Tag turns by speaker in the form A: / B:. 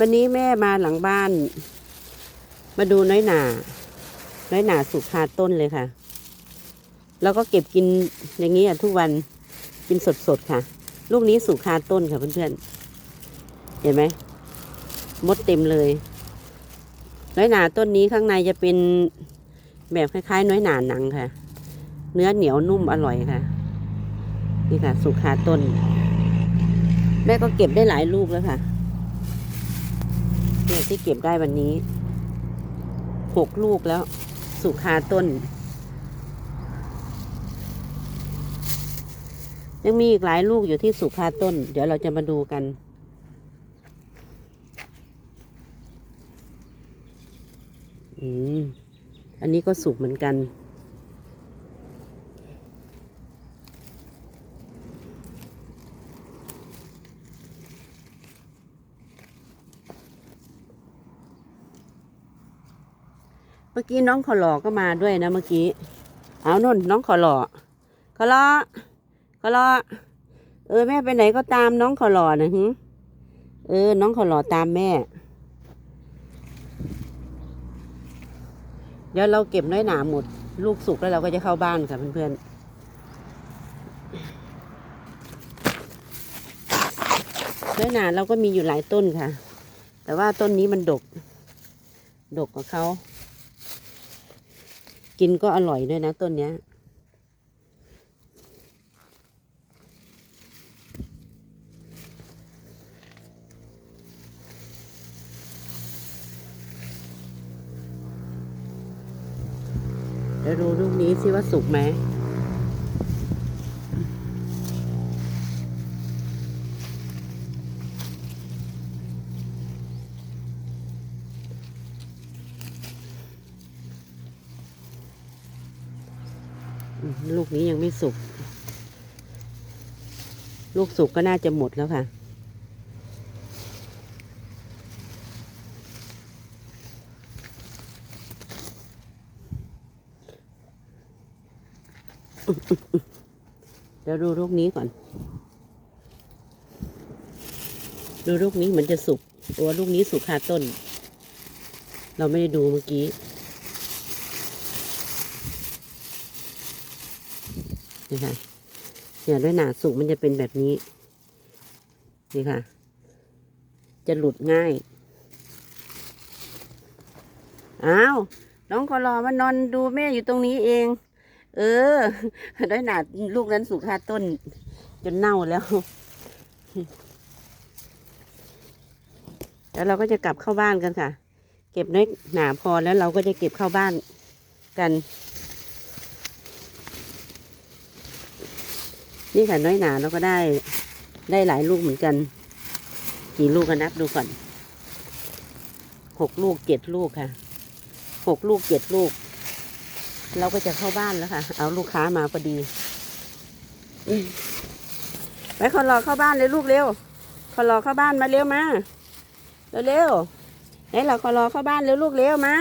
A: วันนี้แม่มาหลังบ้าน มาดูน้อยหนา น้อยหนาสุกคาต้นเลยค่ะ แล้วก็เก็บกินอย่างนี้อะทุกวันกินสดๆค่ะ ลูกนี้สุกคาต้นค่ะเพื่อนๆ เห็นไหมมดเต็มเลย น้อยหนาต้นนี้ข้างในจะเป็นแบบคล้ายๆ น้อยหนาหนังค่ะ เนื้อเหนียวนุ่มอร่อยค่ะ นี่ค่ะ สุกคาต้น แม่ก็เก็บได้หลายลูกแล้วค่ะ เนี่ยที่เก็บได้วันนี้หกลูกแล้ว สุกคาต้น ยังมีอีกหลายลูกอยู่ที่สุกคาต้น เดี๋ยวเราจะมาดูกัน อืม อันนี้ก็สุกเหมือนกัน มื่อกี้น้องขอหลอก็มาด้วยนะเมื่อกี้ เอานุ่นน้องขอหลอขอหลอขอหลอเออแม่ไปไหนก็ตามน้องขอหล่อนะหึเออ น้องขอหลอตามแม่ เดี๋ยวเราเก็บน้อยหนาหมด ลูกสุกแล้วเราก็จะเข้าบ้านค่ะเพื่อนๆน้อยหนาเราก็มีอยู่หลายต้นค่ะ แต่ว่าต้นนี้มันดก ดกกว่าเขา กินก็อร่อยด้วยนะต้นเนี้ย เดี๋ยวดูลูกนี้สิว่าสุกไหม ลูกนี้ยังไม่สุก ลูกสุกก็น่าจะหมดแล้วค่ะ เดี๋ยวดูลูกนี้ก่อน ดูลูกนี้เหมือนจะสุก ตัวลูกนี้สุกคาต้น เราไม่ได้ดูเมื่อกี้ นี่ค่ะเนี่ยด้วยหนาสุกมันจะเป็นแบบนี้ นี่ค่ะ จะหลุดง่าย อ้าว น้องขอรอมานอนดูแม่อยู่ตรงนี้เอง เออด้วยหนาลูกนั้นสุกคาต้น จนเน่าแล้ว แล้วเราก็จะกลับเข้าบ้านกันค่ะ เก็บน้อยหนาพอแล้วเราก็จะเก็บเข้าบ้านกัน นี่ค่ะน้อยหนาเราก็ได้ได้หลายลูกเหมือนกัน กี่ลูกกันนับดูก่อนหกลูกเจ็ดลูกค่ะหกลูกเจ็ดลูก เราก็จะเข้าบ้านแล้วค่ะ เอาลูกค้ามาพอดีอไปขอรอเข้าบ้านเลยลูกเร็วขอรอเข้าบ้านมาเร็วมาเร็วเร็วๆไหนเราขอรอเข้าบ้านเร็วลูกเร็วมา